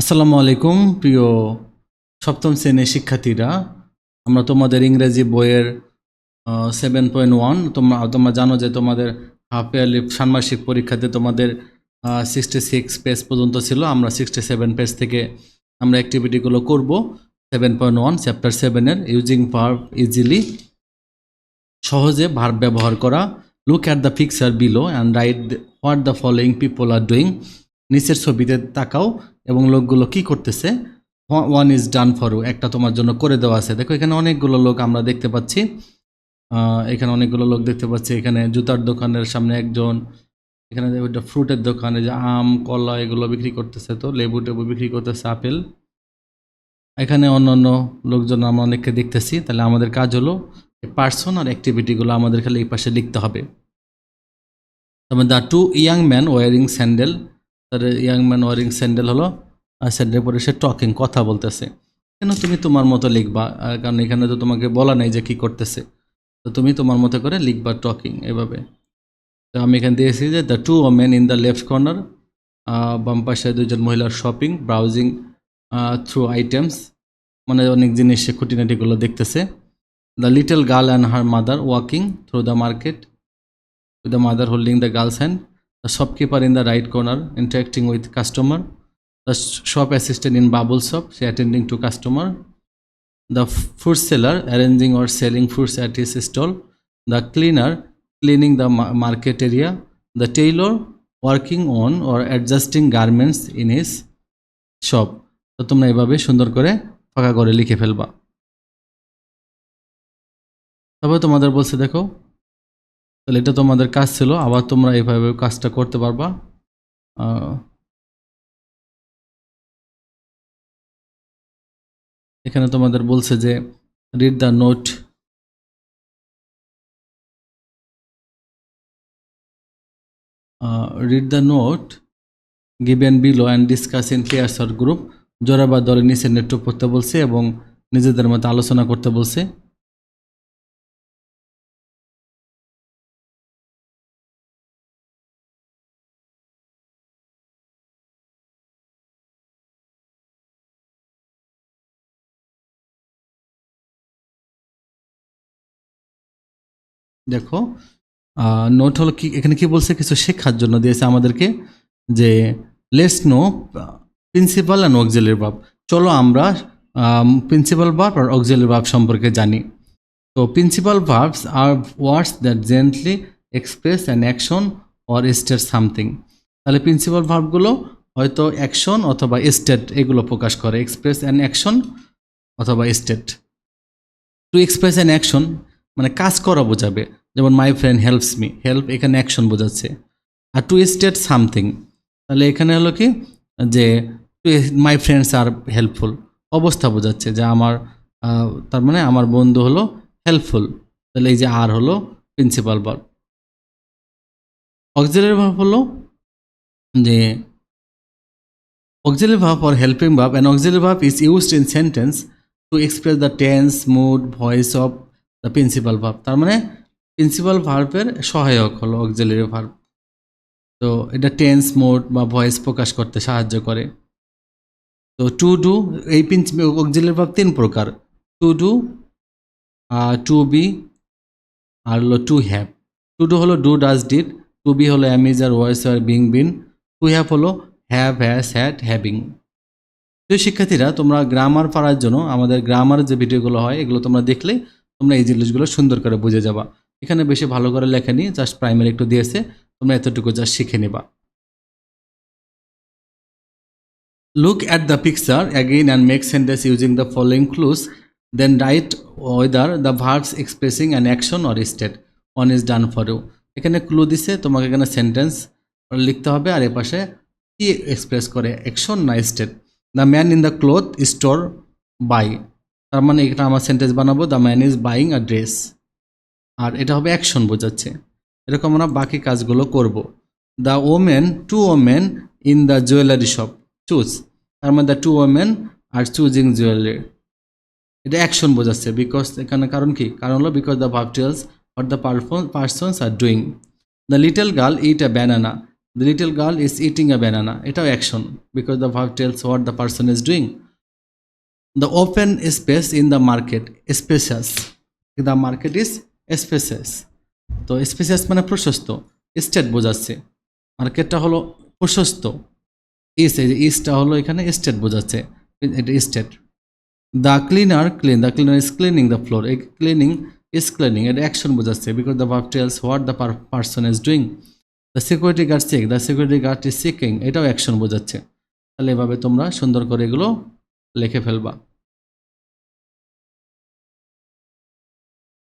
আসসালামু আলাইকুম, প্রিয় সপ্তম শ্রেণির শিক্ষার্থীরা। আমরা তোমাদের ইংরেজি বইয়ের সেভেন পয়েন্ট ওয়ান তোমরা তোমরা জানো যে তোমাদের হাফ ইয়ারলি ষান্মাসিক পরীক্ষাতে তোমাদের সিক্সটি সিক্স পেজ পর্যন্ত ছিল। আমরা সিক্সটি সেভেন পেজ থেকে আমরা অ্যাক্টিভিটিগুলো করব। সেভেন পয়েন্ট ওয়ান চ্যাপ্টার সেভেনের ইউজিং ভার্ব ইজিলি সহজে ভার্ব ব্যবহার করা। Look at the picture below and write what the following people are doing নিচের ছবিতে তাকাও। এবং লোকগুলো কি করতেছে? ওয়ান ইজ ডান ফর একটা তোমার জন্য করে দেওয়া আছে। দেখো, এখানে অনেকগুলো লোক আমরা দেখতে পাচ্ছি। এখানে অনেকগুলো লোক দেখতে পাচ্ছি। এখানে জুতার দোকানের সামনে একজন, এখানে ওইটা ফ্রুটের দোকানে যে আম, কলা এগুলো বিক্রি করতেছে তো, লেবু টেবু বিক্রি করতেছে, আপেল। এখানে অন্য অন্য লোকজন আমরা অনেককে দেখতেছি। তাহলে আমাদের কাজ হলো পার্সন আর অ্যাক্টিভিটিগুলো আমাদের খালি এই পাশে লিখতে হবে। তবে the two young man wearing sandal তার ইয়াং ম্যান ওয়ারিং স্যান্ডেল হলো স্যান্ডেল পরে সে টকিং কথা বলতেছে। কেন তুমি তোমার মতো লিখবা? কারণ এখানে তো তোমাকে বলা নাই যে কি করতেছে। তো তুমি তোমার মতো করে লিখবা টকিং এভাবে। তো আমি এখানে দিয়েছি যে the two women in the left corner বাম পাশে দুজন মহিলার শপিং ব্রাউজিং থ্রু আইটেমস মানে অনেক জিনিস সে খুঁটিনাটিগুলো দেখতেছে। The little girl and her mother walking through the market with the mother holding the girl's hand, the shopkeeper in the right corner interacting with customer, shop assistant in Babul shop say attending to customer the food seller arranging or selling foods at his stall the cleaner cleaning the market area the tailor working on or adjusting garments in his shop তো তোমরা এভাবে সুন্দর করে ফাঁকা করে লিখে ফেলবা। তবে তোমাদের বলছে, দেখো, তাহলে এটা তোমাদের কাজ ছিল, আবার তোমরা এভাবে কাজটা করতে পারবা। এখানে তোমাদের বলছে যে read the note read the note given below and discuss in pairs or group জোড়া বা দলের নিচে নেটওয়ার্ক করতে বলছে এবং নিজেদের মধ্যে আলোচনা করতে বলছে। দেখো নোট হলো কি, এখানে কি বলছে? কিছু শেখার জন্য দিয়েছে আমাদেরকে যে let's know principal and auxiliary verb চলো আমরা প্রিন্সিপাল ভার্ব আর অক্সিলারি ভাব সম্পর্কে জানি। তো principal verbs are words that generally express and action or state something তাহলে প্রিন্সিপাল ভার্বগুলো হয়তো অ্যাকশন অথবা স্টেট এগুলো প্রকাশ করে। এক্সপ্রেস অ্যান্ড অ্যাকশন অথবা state to express and action মানে কাজ করা বোঝাবে। যেমন my friend helps me help এখানে অ্যাকশন বোঝাচ্ছে। আর টু স্টেট সামথিং তাহলে এখানে হলো কি? যে মাই ফ্রেন্ডস আর হেল্পফুল অবস্থা বোঝাচ্ছে যে আমার তার মানে আমার বন্ধু হলো হেল্পফুল তাহলে এই যে আর হলো প্রিন্সিপাল ভার্ব অক্সিলারি ভার্ব হলো যে auxiliary ভাব or helping verb, an auxiliary verb is used in sentence to express the tense, mood voice of principal verb. তার মানে প্রিন্সিপাল ভার্বের সহায়ক হলো অক্সিলারি ভার্ব তো এটা টেন্স মোড বা ভয়েস প্রকাশ করতে সাহায্য করে। তো টু ডু এই অক্সিলারি ভার্ব তিন প্রকার। টু ডু টু বি আর হলো টু হ্যাভ টু ডু হলো do does did to be হলো am is are was were being been to have হলো হ্যাভ হ্যাজ হ্যাড হ্যাভিং তো শিক্ষার্থীরা, তোমরা গ্রামার পারার জন্য আমাদের গ্রামার যে ভিডিওগুলো হয়, এগুলো তোমরা দেখলে তোমরা এই জিনিসগুলো সুন্দর করে বুঝে যাবা এখানে বেশি ভালো করে লেখেনি জাস্ট প্রাইমারি একটু দিয়েছে, তোমরা এতটুকু জাস্ট শিখে নেবা look at the picture again, and make sentence using the following clues. Then write whether the verbs expressing an action or state. One is done for you. এখানে ক্লু দিছে, তোমাকে এখানে সেন্টেন্স লিখতে হবে, আর এপাশে কি এক্সপ্রেস করে অ্যাকশন না state the man in the cloth store buy তার মানে এটা আমার সেন্টেন্স বানাবো the man is buying a dress আর এটা হবে অ্যাকশন বোঝাচ্ছে। এরকম আমরা বাকি কাজগুলো করব। The women two women in the jewellery shop choose তার মানে the two women are choosing jewellery এটা অ্যাকশন বোঝাচ্ছে বিকজ এখানে কারণ কি? কারণ হলো because the individuals or the perform- persons are doing. The little girl eat banana the little girl is eating a banana এটাও action because the verb tells what the person is doing the open space in the market spacious the market is spacious তো spacious মানে প্রশস্ত। State বোঝাচ্ছে। মার্কেটটা হলো প্রশস্ত। ইস এই যে ইসটা হলো এখানে স্টেট বোঝাচ্ছে। এটা state the cleaner clean the cleaner is cleaning the floor এই ক্লিনিং ইজ ক্লিনিং এটা অ্যাকশন বোঝাচ্ছে। Because the verb tells what the person is doing the security guard check the security guard is seeking এটাও action বোঝাচ্ছে। তাহলে এভাবে তোমরা সুন্দর করে এগুলো লিখে ফেলবা।